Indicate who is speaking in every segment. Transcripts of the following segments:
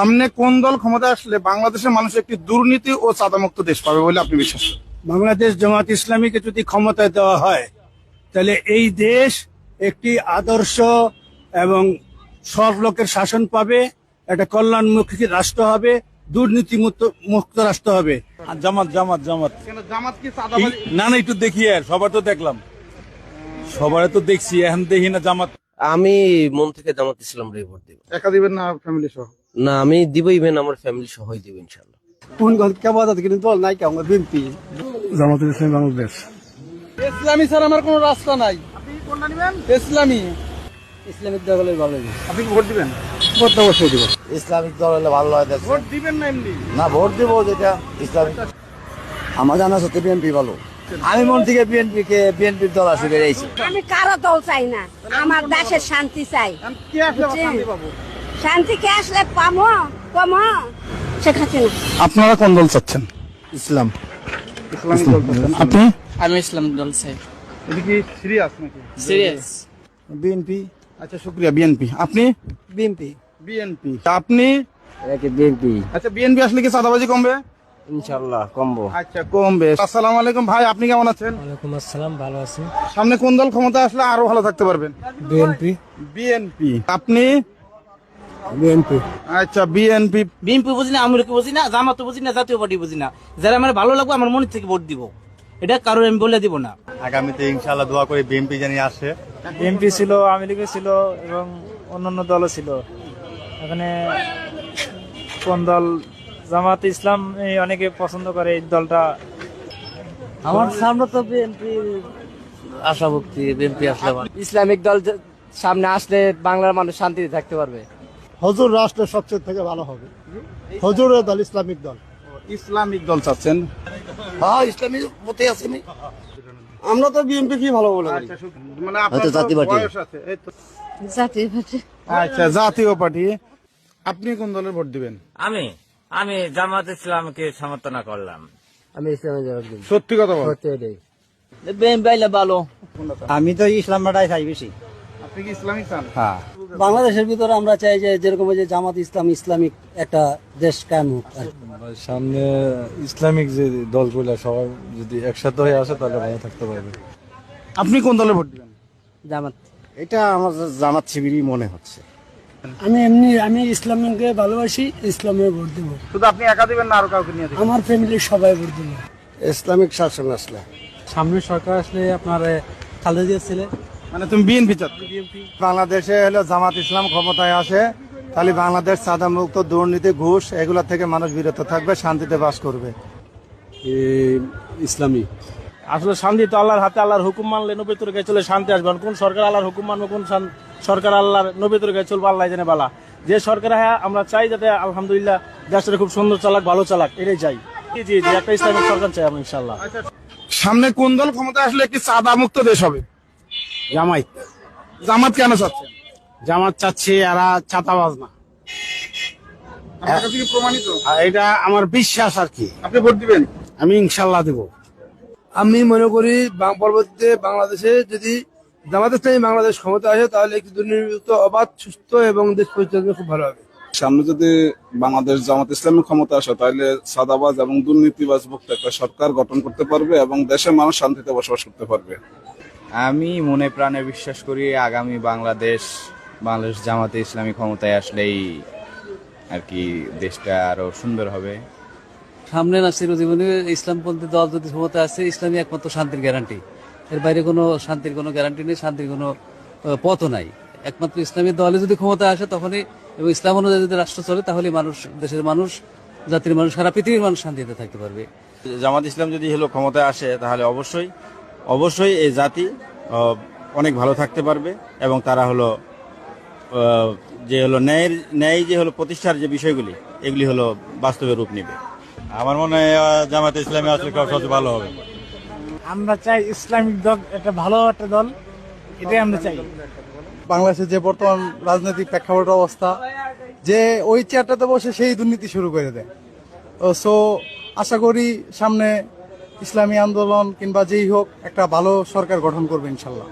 Speaker 1: সামনে কোন দল ক্ষমতা আসলে বাংলাদেশের মানুষ একটি দুর্নীতি ও চাঁদামুক্ত দেশ পাবে বলে আপনি বিশ্বাস করেন?
Speaker 2: বাংলাদেশ জামাত ইসলামীকে যদি ক্ষমতায় দেওয়া হয় তাহলে এই দেশ একটি আদর্শ এবং সব লোকের শাসন পাবে একটা কল্যাণমুখী রাষ্ট্র হবে দুর্নীতি মুক্ত মুক্ত রাষ্ট্র হবে।
Speaker 3: জামাত জামাত জামাত।
Speaker 1: কেন জামাত কি
Speaker 3: না না একটু দেখি আর সবার তো দেখলাম। সবার তো দেখছি এখন দেখি না জামাত
Speaker 4: আমি মন থেকে জামাত ইসলাম রে ভোট দিব।
Speaker 1: একা দিবেন না ফ্যামিলি সহ?
Speaker 4: না আমি দিব ইভেন আমার ফ্যামিলি সহই দিব ইনশাল্লাহ
Speaker 2: কোন গল কেমন কিন্তু দল নাই কেমন? বিএনপি জামাত ইসলামী বাংলাদেশ।
Speaker 5: ইসলামী ছাড়া আমার কোনো রাস্তা নাই।
Speaker 1: আপনি কোনটা নেবেন?
Speaker 5: ইসলামী।
Speaker 2: ইসলামিক দলের ভালো
Speaker 1: আপনি ভোট দিবেন? ভোট তো অবশ্যই দিব।
Speaker 6: ইসলামিক দল হলে ভালো হয়।
Speaker 1: ভোট দিবেন না এমনি?
Speaker 6: না ভোট দিব যেটা ইসলামিক আমার জানা সত্যি বিএনপি ভালো। আমি মন থেকে বিএনপি কে বিএনপির দল আছে বেরিয়েছি
Speaker 7: আমি কারও দল চাই না। আমার দেশের শান্তি চাই।
Speaker 1: কি আসলে আবার শান্তি
Speaker 7: কে আসলে পামো কমো শেখ হাসিনা।
Speaker 1: আপনারা কোন দল চাচ্ছেন?
Speaker 6: ইসলাম।
Speaker 1: আপনি?
Speaker 5: আমি ইসলাম দল চাই।
Speaker 1: এটা কি সিরিয়াস নাকি?
Speaker 5: সিরিয়াস
Speaker 6: বিএনপি।
Speaker 1: আচ্ছা শুক্রিয়া বিএনপি। আপনি?
Speaker 6: বিএনপি।
Speaker 1: বিএনপি। আপনি?
Speaker 4: বিএনপি?
Speaker 1: আচ্ছা বিএনপি আসলে কি চাঁদাবাজি কমবে?
Speaker 4: ইনশাল্লাহ কমবো।
Speaker 1: আচ্ছা কমবে। আসসালামু আলাইকুম ভাই আপনি কেমন আছেন?
Speaker 2: ওয়ালাইকুম আসসালাম ভালো আছি।
Speaker 1: সামনে কোন দল ক্ষমতা আসলে আরও ভালো থাকতে পারবেন?
Speaker 2: বিএনপি।
Speaker 1: বিএনপি। আপনি?
Speaker 2: বিএনপি।
Speaker 1: আচ্ছা বিএনপি।
Speaker 5: বিএনপি বুঝি না আমেরিকা বুঝি না জামাত বুঝি না জাতীয় পার্টি বুঝি না। যারা আমার ভালো লাগবে আমার মনে থেকে ভোট দিব। এটা কারোর আমি বলে দিব না।
Speaker 8: আগামীতে ইনশাল্লাহ দোয়া করি বিএনপি জানি আসে।
Speaker 9: এমপি ছিল আওয়ামী লীগও ছিল এবং অন্যান্য দলও ছিল। এখানে কোন দল জামাত ইসলাম অনেকে পছন্দ করে এই দলটা।
Speaker 4: আমার সামনে তো বিএনপি আশা ভক্তি বিএনপি আসলে
Speaker 5: ইসলামিক দল সামনে আসলে বাংলার মানুষ শান্তিতে থাকতে পারবে।
Speaker 2: হজুর রাষ্ট্র সবচেয়ে থেকে ভালো হবে। হজুর দল ইসলামিক দল।
Speaker 1: ইসলামিক দল চাচ্ছেন?
Speaker 6: হ্যাঁ ইসলামিক মতে আছে আমি।
Speaker 2: আমরা তো বিএনপি কি ভালো বলে
Speaker 1: আচ্ছা মানে আপনার
Speaker 6: জাতীয় পার্টি।
Speaker 1: বয়স আছে, এই তো।
Speaker 7: জাতীয় পার্টি।
Speaker 1: আচ্ছা জাতীয় পার্টি। আপনি কোন দলের ভোট দিবেন?
Speaker 10: আমি? আমি জামাত ইসলামকে সমর্থন করলাম।
Speaker 4: আমি ইসলামে জবাব দিব
Speaker 1: সত্যি কথা বল।
Speaker 5: বিএনপি আইলে ভালো।
Speaker 2: আমি তো ইসলামটাই চাই বেশি।
Speaker 1: আপনি কি ইসলামিক চান?
Speaker 2: বাংলাদেশের ভিতরে আমরা চাই যে যেরকম যে জামাত ইসলাম ইসলামিক একটা দেশ কায়েম হোক
Speaker 3: সামনে ইসলামিক যে দলগুলো সবাই যদি একসাথে হয়ে আসে তাহলে ভালো থাকতে পারবে।
Speaker 1: আপনি কোন দলে ভোট দিবেন?
Speaker 5: জামাত।
Speaker 6: এটা আমার জামাত শিবিরই মনে হচ্ছে।
Speaker 2: আমি এমনি আমি ইসলামকে ভালোবাসি ইসলামে ভোট দেব।
Speaker 1: শুধু আপনি একা দিবেন না আরও কাউকে নিয়ে দিবেন?
Speaker 2: আমার ফ্যামিলির সবাই ভোট দেব।
Speaker 6: ইসলামিক শাসন আসলে।
Speaker 2: সামনে সরকার আসলে আপনার খালেদা জিয়া ছেলে
Speaker 1: মানে তুমি বিএনপি
Speaker 6: বাংলাদেশে হলো জামাত ইসলাম ক্ষমতায় আসে তাহলে বাংলাদেশ সাদা মুক্ত দুর্নীতি ঘুষ এগুলা থেকে মানুষ বিরত থাকবে শান্তিতে বাস করবে।
Speaker 2: ইসলামী।
Speaker 9: আসলে শান্তি তো আল্লাহর হাতে আল্লাহর হুকুম মানলে নবী তরিকায় চলে শান্তি আসবে। কোন সরকার আল্লাহর হুকুম মানবে কোন শান- সরকার আল্লাহর নবী তরিকায় চলবে আল্লাহ জানে বালা। যে সরকার হ্যাঁ আমরা চাই যাতে আলহামদুলিল্লাহ দেশটা খুব সুন্দর চালাক ভালো চালাক এটাই চাই। জি জি জি একটা ইসলামিক সরকার চাই আমরা ইনশাল্লাহ
Speaker 1: সামনে কোন দল ক্ষমতা আসলে একটি চাঁদা মুক্ত দেশ হবে?
Speaker 2: জামাই
Speaker 1: জামাত কেন চাচ্ছে?
Speaker 2: জামাত চাচ্ছে এরা ছাতাবাজ না
Speaker 1: প্রমাণিত?
Speaker 2: এটা আমার বিশ্বাস আর কি।
Speaker 1: আপনি ভোট দিবেন?
Speaker 2: আমি ইনশাল্লাহ দেব।
Speaker 5: আমি মনে করি বাং- পরবর্তীতে বাংলাদেশে যদি জামাত ইসলামী বাংলাদেশ ক্ষমতা আসে তাহলে একটি দুর্নীতিমুক্ত অবাধ সুস্থ এবং দেশ পরিচালনা খুব ভালো হবে।
Speaker 8: সামনে যদি বাংলাদেশ জামাত ইসলামের ক্ষমতা আসে তাহলে সাদাবাজ এবং দুর্নীতিবাজ মুক্ত একটা সরকার গঠন করতে পারবে এবং দেশের মানুষ শান্তিতে বসবাস করতে পারবে।
Speaker 10: আমি মনে প্রাণে বিশ্বাস করি আগামী বাংলাদেশ বাংলাদেশ জামাতে ইসলামী ক্ষমতায় আসলেই আর কি দেশটা আরও সুন্দর হবে।
Speaker 4: সামনে না চিরজীবনে ইসলামপন্থী দল যদি ক্ষমতা আছে ইসলামী একমাত্র শান্তির গ্যারান্টি এর বাইরে কোনো শান্তির কোনো গ্যারান্টি নেই, শান্তির কোনো পথও নাই। একমাত্র ইসলামী দলে যদি ক্ষমতা আসে তখনই এবং ইসলাম অনুযায়ী যদি রাষ্ট্র চলে, তাহলে মানুষ, দেশের মানুষ, জাতির মানুষ, সারা পৃথিবীর মানুষ শান্তিতে থাকতে পারবে।
Speaker 10: জামাত ইসলাম যদি হলো ক্ষমতায় আসে, তাহলে অবশ্যই অবশ্যই এই জাতি অনেক ভালো থাকতে পারবে এবং তারা হলো যে হলো ন্যায়ের, ন্যায় যে হলো প্রতিষ্ঠার যে বিষয়গুলি, এগুলি হলো বাস্তবে রূপ নেবে।
Speaker 8: আমার মনে হয় জামাত ইসলামী আসলে সবচেয়ে ভালো হবে।
Speaker 9: আমরা চাই ইসলামিক দল একটা ভালো একটা দল এটাই আমরা চাই।
Speaker 3: বাংলাদেশের যে বর্তমান রাজনৈতিক প্রেক্ষাপট অবস্থা যে ওই চেয়ারটাতে বসে সেই দুর্নীতি শুরু করে দেয়। সো আশা করি সামনে ইসলামী আন্দোলন কিংবা যেই হোক একটা ভালো সরকার গঠন করবে ইনশাল্লাহ।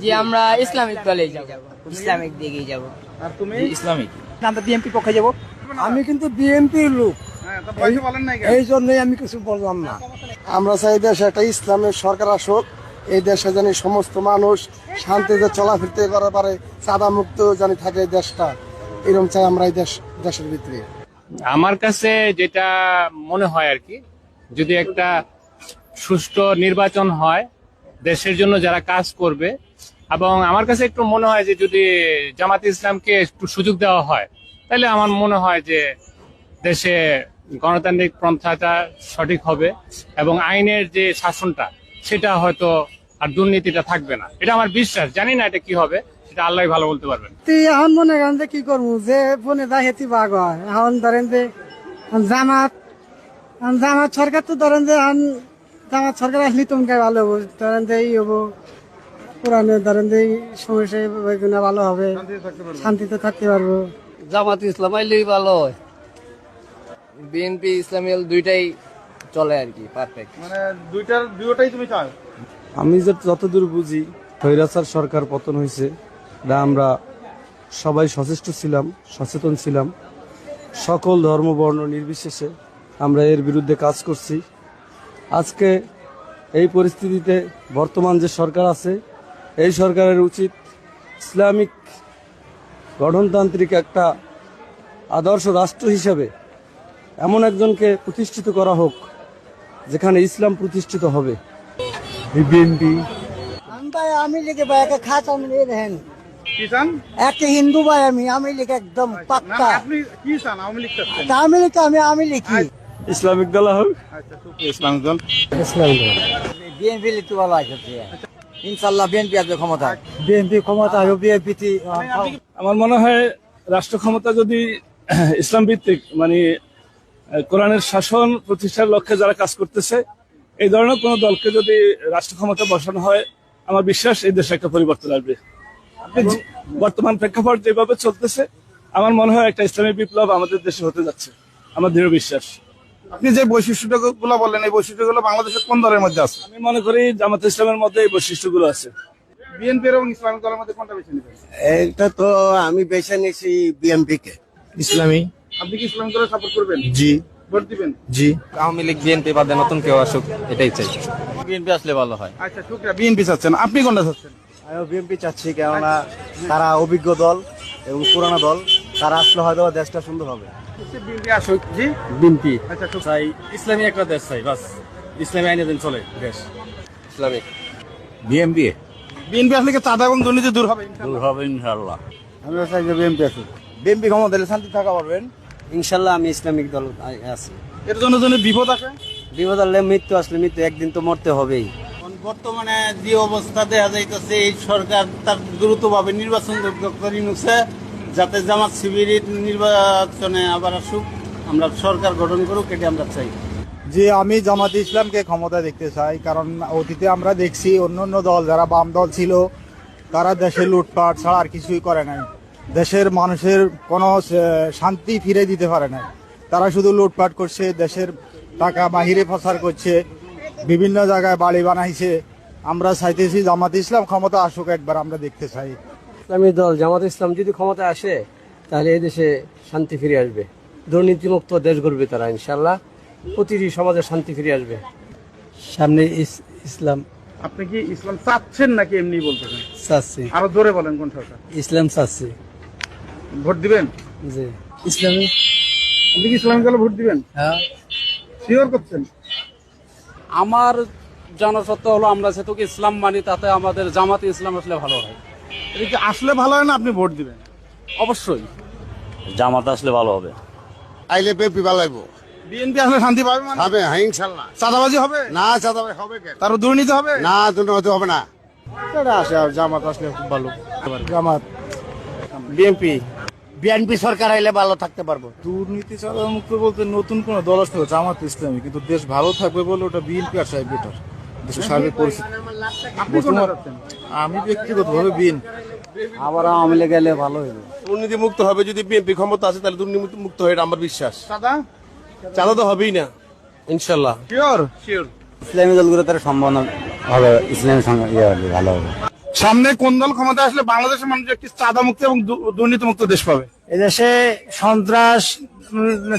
Speaker 5: জি আমরা ইসলামিক দলে যাব ইসলামিক দিকেই যাব।
Speaker 1: আর তুমি?
Speaker 10: ইসলামিক।
Speaker 5: আমরা বিএনপি পক্ষে যাব।
Speaker 11: আমি কিন্তু বিএনপির লোক।
Speaker 1: হ্যাঁ বলেন নাই
Speaker 11: এই জন্যই আমি কিছু বললাম না।
Speaker 6: আমরা চাই দেশে একটা ইসলামের সরকার আসুক এই দেশে জানি সমস্ত মানুষ শান্তিতে চলাফিরতে করা পারে চাঁদা মুক্ত জানি থাকে এই দেশটা। এরকম চাই আমরা এই দেশ দেশের ভিতরে।
Speaker 12: আমার কাছে যেটা মনে হয় আর কি যদি একটা সুষ্ঠু নির্বাচন হয় দেশের জন্য যারা কাজ করবে এবং আমার কাছে একটু মনে হয় যে যদি জামাত ইসলামকে একটু সুযোগ দেওয়া হয় তাহলে আমার মনে হয় যে দেশে গণতান্ত্রিক পন্থাটা সঠিক হবে এবং আইনের যে শাসনটা সেটা হয়তো আর দুর্নীতিটা থাকবে না। এটা আমার বিশ্বাস জানি না এটা কি হবে সেটা আল্লাহ ভালো বলতে পারবেন।
Speaker 11: তুই এখন মনে করেন যে কি করব যে ফোনে যা হেতি বাঘ হয়। এখন ধরেন যে জামাত জামাত সরকার তো ধরেন যে এখন জামাত সরকার আসলে তোমাকে ভালো হব। ধরেন যে এই হব পুরানো ধরেন যে সমস্যা ভালো হবে শান্তিতে থাকতে পারব।
Speaker 4: জামাত ইসলাম আইলেই ভালো হয়।
Speaker 13: বিএনপি ইসলামিয়াল দুইটাই চলে আর কি পারফেক্ট
Speaker 1: মানে দুইটার দুটোটাই তুমি চাও?
Speaker 3: আমি যে যতদূর বুঝি হৈরাচার সরকার পতন হয়েছে। এটা আমরা সবাই সচেষ্ট ছিলাম সচেতন ছিলাম। সকল ধর্ম বর্ণ নির্বিশেষে আমরা এর বিরুদ্ধে কাজ করছি। আজকে এই পরিস্থিতিতে বর্তমান যে সরকার আছে এই সরকারের উচিত ইসলামিক গঠনতান্ত্রিক একটা আদর্শ রাষ্ট্র হিসেবে এমন একজনকে প্রতিষ্ঠিত করা হোক যেখানে ইসলাম প্রতিষ্ঠিত হবে। বিএনপি।
Speaker 11: আমি ভাই আমি লিখে ভাই একটা খাস আমি নিয়ে দেখেন।
Speaker 1: কি চান?
Speaker 11: একটা হিন্দু ভাই আমি আমি লিখে একদম পাক্কা।
Speaker 1: আপনি কি চান? আওয়ামী লীগ
Speaker 11: আমি লিখে আমি আমি লিখি।
Speaker 3: ইসলামিক দল হোক।
Speaker 1: আচ্ছা শুক্রিয়া ইসলামিক দল।
Speaker 13: বিএনপি লিখতে ভালো আছে ইনশাল্লাহ বিএনপি আসবে ক্ষমতা
Speaker 11: বিএনপি ক্ষমতা হবে বিএনপি
Speaker 14: আমার মনে হয় রাষ্ট্র ক্ষমতা যদি ইসলাম ভিত্তিক মানে কোরআনের শাসন প্রতিষ্ঠার লক্ষ্যে যারা কাজ করতেছে এই ধরনের কোন দলকে যদি রাষ্ট্র ক্ষমতা বসানো হয় আমার বিশ্বাস এই দেশে একটা পরিবর্তন আসবে। বর্তমান প্রেক্ষাপট যেভাবে চলতেছে আমার মনে হয় একটা ইসলামী বিপ্লব আমাদের দেশে হতে যাচ্ছে আমার দৃঢ় বিশ্বাস।
Speaker 1: আপনি যে বৈশিষ্ট্যগুলো বললেন এই বৈশিষ্ট্যগুলো বাংলাদেশের কোন দলের মধ্যে আছে?
Speaker 14: আমি মনে করি জামাত ইসলামের মধ্যে এই বৈশিষ্ট্যগুলো আছে।
Speaker 1: বিএনপি এবং ইসলামিক দলের মধ্যে কোনটা বেছে নেবেন?
Speaker 6: এটা তো আমি বেছে নিয়েছি বিএমপি কে
Speaker 13: ইসলামী।
Speaker 1: আপনি কি ইসলামিক দলের সাপোর্ট করবেন?
Speaker 13: জি।
Speaker 1: ভোট দিবেন?
Speaker 13: জি। আওয়ামী লীগ বিএনপি বাদে নতুন কেউ আসুক এটাই চাই।
Speaker 15: বিএনপি আসলে ভালো হয়।
Speaker 1: আচ্ছা শুক্রিয়া। বিএনপি চাচ্ছেন। আপনি কোনটা চাচ্ছেন?
Speaker 3: আমিও বিএনপি চাচ্ছি কেননা তারা অভিজ্ঞ দল এবং পুরানো দল। তারা আসলে হয়তো দেশটা সুন্দর হবে।
Speaker 1: বিএনপি আসুক। জি?
Speaker 14: বিএনপি।
Speaker 1: আচ্ছা
Speaker 14: চাই ইসলামী একটা দেশ চাই বাস। ইসলামী আইনে দিন চলে দেশ।
Speaker 13: ইসলামিক
Speaker 15: বিএনপি।
Speaker 1: আসলে কি চাঁদা এবং দুর্নীতি দূর হবে?
Speaker 15: দূর হবে ইনশাল্লাহ
Speaker 3: আমিও চাই যে বিএনপি আসুক। বিএনপি ক্ষমতা দিলে শান্তি থাকা পারবেন।
Speaker 13: ইনশাল্লাহ আমি ইসলামিক দল আছি।
Speaker 1: এর জন্য জন্য বিপদ আছে?
Speaker 13: বিপদ আসলে মৃত্যু আসলে মৃত্যু একদিন তো মরতে হবেই।
Speaker 15: বর্তমানে যে অবস্থা দেখা যাইতেছে এই সরকার তার দ্রুতভাবে নির্বাচন করে নিচ্ছে যাতে জামাত শিবিরের নির্বাচনে আবার আসুক আমরা সরকার গঠন করুক এটা আমরা চাই।
Speaker 3: যে আমি জামাতে ইসলামকে ক্ষমতা দেখতে চাই কারণ অতীতে আমরা দেখছি অন্য অন্য দল যারা বাম দল ছিল তারা দেশে লুটপাট ছাড়া আর কিছুই করে নাই। দেশের মানুষের কোনো শান্তি ফিরে দিতে পারে না তারা শুধু লুটপাট করছে দেশের টাকা বাহিরে প্রচার করছে বিভিন্ন জায়গায় বাড়ি বানাইছে। আমরা চাইতেছি জামাতে ইসলাম ক্ষমতা আসুক একবার আমরা দেখতে চাই।
Speaker 13: ইসলামী দল জামাত ইসলাম যদি ক্ষমতা আসে তাহলে এই দেশে শান্তি ফিরে আসবে। দুর্নীতিমুক্ত দেশ গড়বে তারা ইনশাল্লাহ প্রতিটি সমাজে শান্তি ফিরে আসবে।
Speaker 3: সামনে ইসলাম।
Speaker 1: আপনি কি ইসলাম চাচ্ছেন নাকি এমনি বলতেছেন?
Speaker 3: চাচ্ছি।
Speaker 1: আরও জোরে বলেন কোন সরকার।
Speaker 3: ইসলাম চাচ্ছি।
Speaker 1: ভোট দিবেন?
Speaker 3: জি। ইসলামী
Speaker 1: আপনি কি ইসলামিক দলে ভোট দিবেন?
Speaker 3: হ্যাঁ।
Speaker 1: শিওর করছেন?
Speaker 12: আমার জনসত্ব হলো আমরা যেহেতু ইসলাম মানি তাতে আমাদের জামাতে ইসলাম আসলে ভালো হয়।
Speaker 1: এটা কি আসলে ভালো হয় না আপনি ভোট দিবেন?
Speaker 12: অবশ্যই।
Speaker 15: জামাত আসলে ভালো হবে।
Speaker 6: আইলে বিএনপি বালাইবো
Speaker 1: বিএনপি আসলে শান্তি পাবে মানে?
Speaker 6: হবে হ্যাঁ ইনশাল্লাহ।
Speaker 1: চাঁদাবাজি হবে?
Speaker 6: না চাঁদা হবে কেন?
Speaker 1: তারও দুর্নীতি হবে?
Speaker 6: না দুর্নীতি হবে না।
Speaker 3: এটা আসে আর জামাত আসলে খুব ভালো। জামাত।
Speaker 1: বিএনপি।
Speaker 6: বিএনপি সরকার আইলে ভালো থাকতে পারব।
Speaker 3: দুর্নীতি ছাড়া মুক্ত বলতে নতুন কোন দল আসতে হবে জামাত ইসলামী কিন্তু দেশ ভালো থাকবে বলে ওটা বিএনপি আর সাহেব বেটার দেশের সার্বিক পরিস্থিতি আমি ব্যক্তিগতভাবে বিএনপি
Speaker 13: আবার আওয়ামী লীগ এলে ভালো হইবে।
Speaker 11: দুর্নীতি মুক্ত হবে যদি বিএনপি ক্ষমতা আছে তাহলে দুর্নীতি মুক্ত হয় এটা আমার বিশ্বাস।
Speaker 1: চাঁদা?
Speaker 11: চাঁদা তো হবেই না ইনশাল্লাহ
Speaker 1: শিওর শিওর
Speaker 13: ইসলামী দলগুলো তার সম্ভাবনা হবে ইসলামের সঙ্গে ইয়ে ভালো হবে।
Speaker 1: সামনে কোন দল ক্ষমতা আসলে বাংলাদেশের মানুষ একটি চাঁদা মুক্ত এবং দুর্নীতি মুক্ত দেশ পাবে?
Speaker 16: এদেশে সন্ত্রাস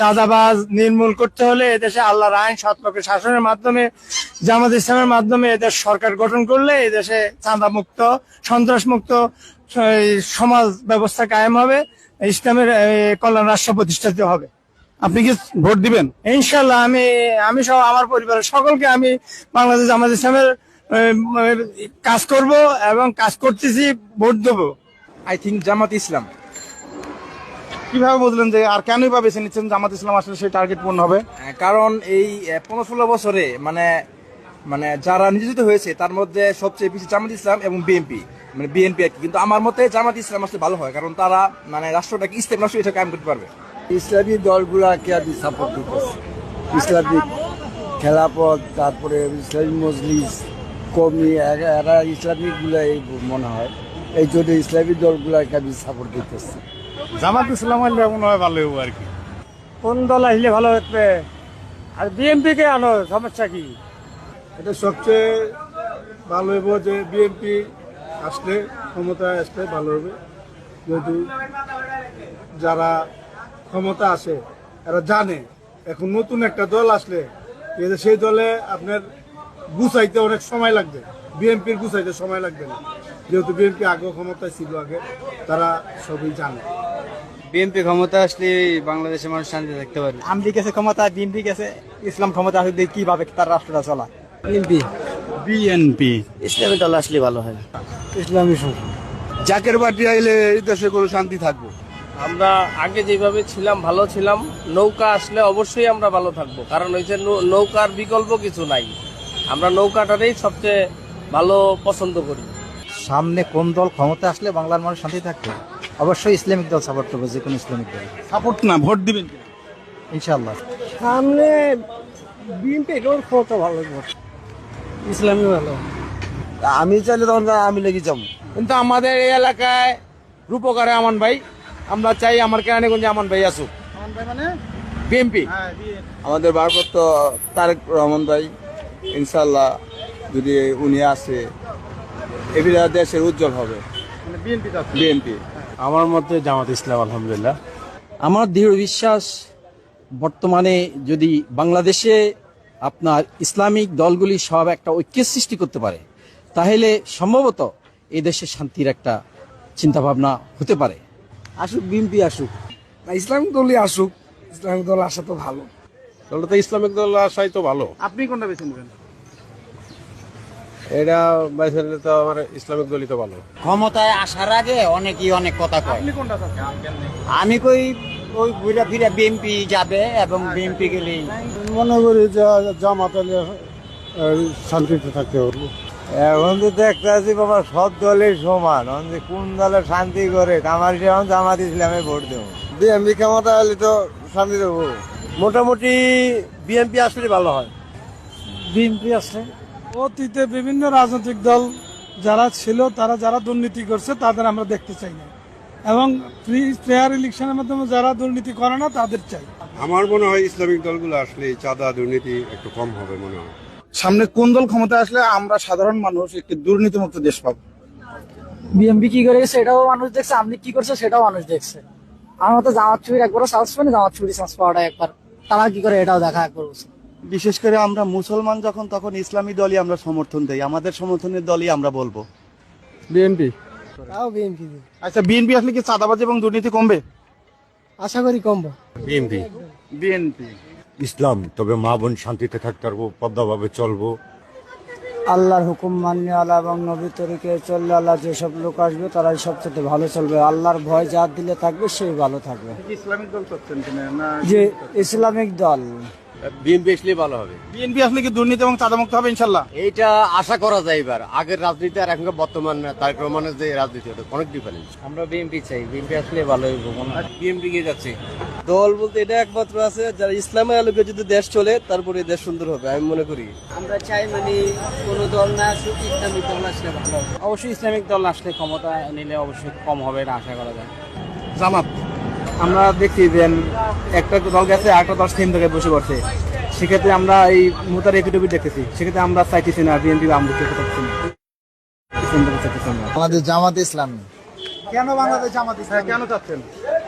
Speaker 16: চাঁদাবাজ নির্মূল করতে হলে এদেশে আল্লাহর আইন সৎপক্ষের শাসনের মাধ্যমে জামাত ইসলামের মাধ্যমে এদেশ সরকার গঠন করলে এদেশে চাঁদা মুক্ত সন্ত্রাস মুক্ত সমাজ ব্যবস্থা কায়েম হবে ইসলামের কল্যাণ রাষ্ট্র প্রতিষ্ঠিত হবে।
Speaker 1: আপনি কি ভোট দিবেন?
Speaker 16: ইনশাল্লাহ আমি আমি সহ আমার পরিবারের সকলকে আমি বাংলাদেশ জামাত ইসলামের কাজ করব এবং কাজ করতেছি ভোট দেবো।
Speaker 17: I think Jamaat Islam.
Speaker 1: কীভাবে বুঝলেন যে আর কেনই বা বেছে নিচ্ছেন? জামাত ইসলাম আসলে সেই টার্গেট পূর্ণ হবে।
Speaker 17: কারণ এই পনেরো ষোলো বছরে মানে মানে যারা নিয়োজিত হয়েছে তার মধ্যে সবচেয়ে বেশি জামাত ইসলাম এবং বিএনপি মানে বিএনপি আর কি। কিন্তু আমার মতে জামাত ইসলাম আসলে ভালো হয় কারণ তারা মানে রাষ্ট্রটাকে ইসলাম রাষ্ট্র এটা কায়েম করতে পারবে।
Speaker 13: ইসলামী দলগুলাকে আমি সাপোর্ট দিতেছি। ইসলামিক খেলাপথ তারপরে ইসলামী মজলিস কমি এরা এরা ইসলামিক গুলাই মনে হয়। এই জন্য ইসলামী দলগুলাকে আমি সাপোর্ট দিতেছি।
Speaker 16: জামাত ইসলাম হলে মনে হয় ভালো হব আর কি। কোন দল আসলে ভালো হচ্ছে আর বিএনপি কে আনো সমস্যা কি?
Speaker 1: এটা সবচেয়ে ভালো হইব যে বিএনপি আসলে ক্ষমতায় আসলে ভালো হবে যেহেতু যারা ক্ষমতা আসে এরা জানে এখন নতুন একটা দল আসলে সেই দলে আপনার গুছাইতে অনেক সময় লাগবে। বিএনপির গুছাইতে সময় লাগবে না। যেহেতু বিএনপি আগে ক্ষমতায় ছিল আগে তারা সবই জানে।
Speaker 17: বিএনপি ক্ষমতা আসলে বাংলাদেশের মানুষ শান্তি থাকতে পারবে
Speaker 16: আমলি গেছে ক্ষমতা বিএনপি গেছে ইসলাম ক্ষমতা আসলে কীভাবে তার রাষ্ট্রটা চলা।
Speaker 18: বিএনপি?
Speaker 1: বিএনপি।
Speaker 18: ইসলামী দল আসলে ভালো হয়
Speaker 16: ইসলামী
Speaker 1: জাকের পার্টি আইলে এই দেশে কোনো শান্তি থাকব?
Speaker 19: আমরা আগে যেভাবে ছিলাম ভালো ছিলাম। নৌকা আসলে অবশ্যই আমরা ভালো থাকব। কারণ ওই যে নৌ- নৌকার বিকল্প কিছু নাই। আমরা নৌকাটারই সবচেয়ে ভালো পছন্দ করি।
Speaker 17: সামনে কোন দল ক্ষমতা আসলে বাংলার মানুষ শান্তি থাকবে? অবশ্যই ইসলামিক দল সাপোর্ট করবে যে কোনো ইসলামিক দল।
Speaker 1: সাপোর্ট না ভোট দিবেন
Speaker 17: ইনশাআল্লাহ।
Speaker 20: সামনে বিএনপি এটাও ক্ষমতা ভালো ইসলামী ভালো।
Speaker 13: আমি চাইলে তখন আমি লেগে যাব।
Speaker 19: কিন্তু আমাদের এই এলাকায় রূপকারে আমান ভাই আমরা চাই আমার কেরানীগঞ্জে আমান ভাই আসুক। আমান ভাই মানে? বিএনপি।
Speaker 21: আমাদের ভারপ্রাপ্ত তারেক রহমান ভাই। ইনশাল্লাহ যদি উনি আসে এবিরা দেশের উজ্জ্বল হবে। বিএনপি
Speaker 19: আমার মতে জামাত ইসলাম আলহামদুলিল্লাহ।
Speaker 18: আমার দৃঢ় বিশ্বাস বর্তমানে যদি বাংলাদেশে আপনার ইসলামিক দলগুলি সব একটা ঐক্য সৃষ্টি করতে পারে তাহলে সম্ভবত এই দেশে শান্তির একটা চিন্তাভাবনা হতে পারে।
Speaker 13: আসুক বিএনপি আসুক। না ইসলামিক দলই আসুক ইসলামিক দল আসা তো ভালো।
Speaker 19: তাহলে তো ইসলামিক দল আসাই তো ভালো।
Speaker 1: আপনি কোনটা বেছে নেবেন?
Speaker 19: এটা বাইরে তো আমার ইসলামিক দলই তো ভালো।
Speaker 18: ক্ষমতায় আসার আগে অনেকেই অনেক কথা কয়।
Speaker 1: আপনি কোনটা চাচ্ছেন?
Speaker 18: আমি কই ওই ঘুরে ফিরে বিএনপি যাবে এবং বিএনপি গেলেই।
Speaker 13: মনে করি যে জামাত আলী শান্তিতে থাকতে পারব এখন তো দেখতে আছি বাবা সব দলের সমান। এখন যে কোন দলে শান্তি করে আমার যেমন জামাত ইসলামে ভোট দেবো। বিএমপি ক্ষমতা হলে তো শান্তি দেবো।
Speaker 19: মোটামুটি বিএনপি আসলে ভালো হয়।
Speaker 16: বিএনপি আসলে? অতীতে বিভিন্ন রাজনৈতিক দল যারা ছিল তারা যারা দুর্নীতি করছে তাদের আমরা দেখতে চাই না। এবং ফ্রি ফেয়ার ইলেকশনের মাধ্যমে যারা দুর্নীতি করে না তাদের চাই।
Speaker 21: আমার মনে হয় ইসলামিক দলগুলো আসলে চাঁদা দুর্নীতি একটু কম হবে মনে হয়।
Speaker 1: সামনে কোন দল ক্ষমতা আসলে আমরা সাধারণ মানুষ একটি দুর্নীতিমুক্ত দেশ পাবো?
Speaker 20: বিএমপি কি করে গেছে? এটাও মানুষ দেখছে আপনি কি করছে সেটাও মানুষ দেখছে। আমার মতো জামাত চুরির একবারও চান্স পাইনি জামাত চুরি চান্স পাওয়াটা একবার। তারা কি করে এটাও দেখা একবার
Speaker 17: বিশেষ করে আমরা মুসলমান যখন তখন ইসলামী দলই আমরা সমর্থন দেই। আমাদের সমর্থনের দলই আমরা বলব।
Speaker 19: বিএনপি?
Speaker 20: তাও বিএনপি
Speaker 1: আচ্ছা বিএনপি আসলে কি চাঁদাবাজ এবং দুর্নীতি কমবে?
Speaker 20: আশা করি কমবে।
Speaker 6: বিএনপি।
Speaker 1: বিএনপি।
Speaker 21: ইসলাম তবে মা বোন শান্তিতে থাকতে পারব পদ্মাভাবে চলবো।
Speaker 20: আল্লাহর হুকুম মান্য আল্লাহ এবং নবী তরিকে চললে আল্লাহ যেসব লোক আসবে তারাই সবচেয়ে ভালো চলবে। আল্লাহর ভয় যার দিলে থাকবে সেই ভালো থাকবে।
Speaker 1: ইসলামিক দল চাচ্ছেন কিনা না
Speaker 20: যে ইসলামিক দল।
Speaker 6: বিএনপি আসলে ভালো হবে।
Speaker 1: বিএনপি আসলে কি দুর্নীতি এবং চাঁদামুক্ত হবে ইনশাল্লাহ?
Speaker 6: এইটা আশা করা যায় এবার। আগের রাজনীতি আর এখনকার বর্তমান তারেক রহমানের যে রাজনীতি ওটা অনেক ডিফারেন্স
Speaker 18: আমরা বিএনপি চাই। বিএনপি আসলে ভালো হইব
Speaker 6: বিএনপি গিয়ে যাচ্ছে?
Speaker 18: দল বলতে এটা একমাত্র আছে যারা ইসলামের আলোকে যদি দেশ চলে তারপরে দেশ সুন্দর হবে আমি মনে করি।
Speaker 20: আমরা চাই মানে কোন দল না আসুক ইসলামিক দল আসলে ভালো
Speaker 18: অবশ্যই ইসলামিক দল আসলে ক্ষমতা নিলে অবশ্যই কম হবে এটা আশা করা যায়।
Speaker 1: জামাত?
Speaker 17: আমরা দেখছি যে একটা দল গেছে আরেকটা দল সেম জায়গায় বসে পড়ছে। সেক্ষেত্রে আমরা এই মুতার এপিডোপিট দেখতেছি। সেক্ষেত্রে আমরা চাইতেছি না বিএনপি আমরা না।
Speaker 13: আমাদের জামাত ইসলাম।
Speaker 1: কেন বাংলাদেশ জামাত ইসলাম? কেন চাচ্ছেন?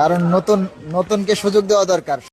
Speaker 13: কারণ নতুন নতুনকে সুযোগ দেওয়া দরকার।